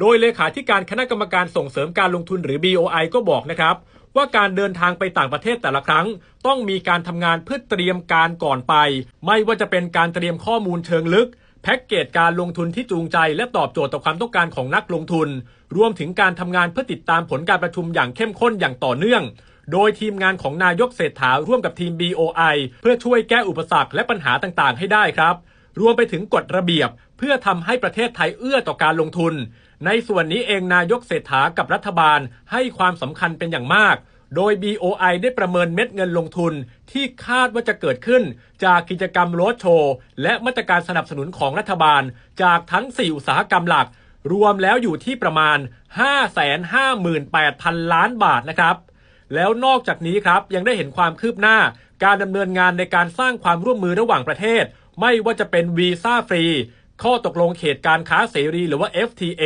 โดยเลขาธิการคณะกรรมการส่งเสริมการลงทุนหรือ BOI ก็บอกนะครับ ว่าการเดินทางไปต่างประเทศแต่ละครั้ง ต้องมีการทำงานเพื่อเตรียมการก่อนไป ไม่ว่าจะเป็นการเตรียมข้อมูลเชิงลึก แพ็กเกจการลงทุนที่จูงใจ และตอบโจทย์ต่อความต้องการของนักลงทุน รวมถึงการทำงานเพื่อติดตามผลการประชุมอย่างเข้มข้นอย่างต่อเนื่องโดยทีมงานของนายกเศรษฐาร่วมกับทีม BOI เพื่อช่วยแก้อุปสรรคและปัญหาต่างๆ ให้ได้ครับ รวมไปถึงกฎระเบียบ เพื่อทำให้ประเทศไทยเอื้อต่อการลงทุน ในส่วนนี้เองนายกเศรษฐากับรัฐบาลให้ความสำคัญเป็นอย่างมาก โดย BOI ได้ประเมินเม็ดเงินลงทุนที่คาดว่าจะเกิดขึ้น จากกิจกรรมโรดโชว์และมาตรการสนับสนุนของรัฐบาล จากทั้ง 4 อุตสาหกรรมหลัก รวมแล้วอยู่ที่ประมาณ 558,000 ล้านบาทนะครับ แล้วนอกจากนี้ครับยังได้เห็นความคืบหน้า การดำเนินงานในการสร้างความร่วมมือระหว่างประเทศ ไม่ว่าจะเป็นวีซ่าฟรี ข้อตกลงเขตการค้าเสรีหรือว่า FTA